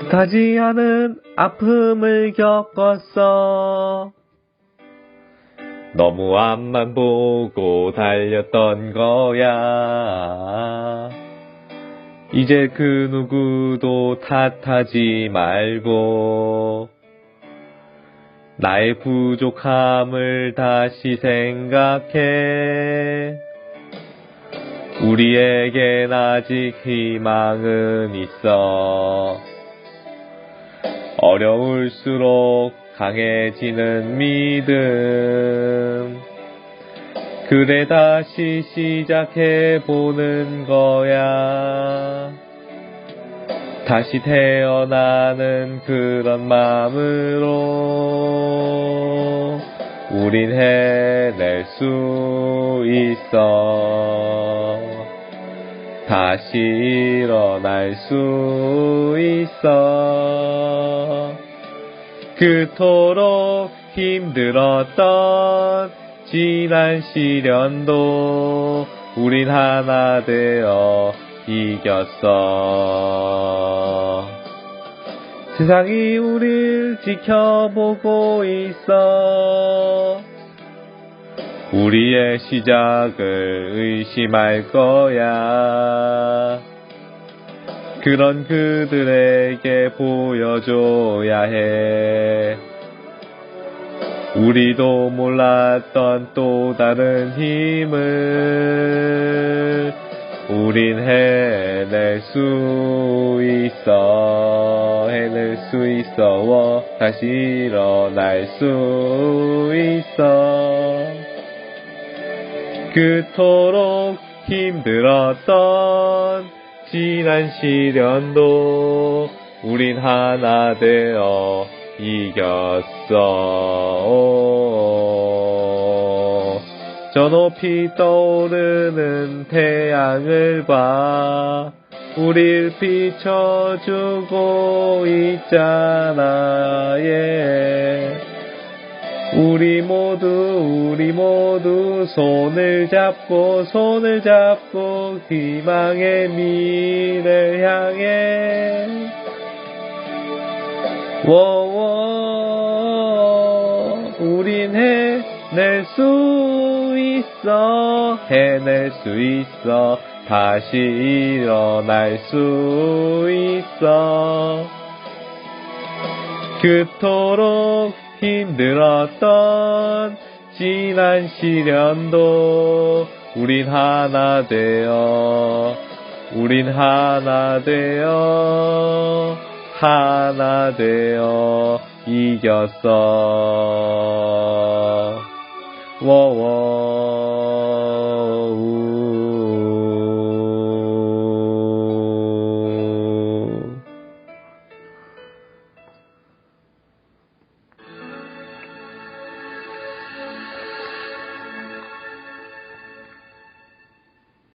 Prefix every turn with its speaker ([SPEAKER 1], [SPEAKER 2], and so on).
[SPEAKER 1] 뜻하지 않은 아픔을 겪었어. 너무 앞만 보고 달렸던 거야. 이제 그 누구도 탓하지 말고, 나의 부족함을 다시 생각해. 우리에겐 아직 희망은 있어. 어려울수록 강해지는 믿음. 그래 다시 시작해 보는 거야. 다시 태어나는 그런 마음으로 우린 해낼 수 있어. 다시 일어날 수 있어. 그토록 힘들었던 지난 시련도 우린 하나 되어 이겼어. 세상이 우릴 지켜보고 있어. 우리의 시작을 의심할 거야. 그런 그들에게 보여줘야 해. 우리도 몰랐던 또 다른 힘을 우린 해낼 수 있어. 해낼 수 있어. 다시 일어날 수 있어. 그토록 힘들었던 지난 시련도 우린 하나 되어 이겼어. 저 높이 떠오르는 태양을 봐. 우릴 비춰주고 있잖아, 예. 우리 모두, 우리 모두 손을 잡고, 손을 잡고, 희망의 미래 향해. 워워, 우린 해낼 수 있어, 해낼 수 있어, 다시 일어날 수 있어. 그토록 힘들었던 지난 시련도 우린 하나 되어 우린 하나 되어 하나 되어 이겼어. 워워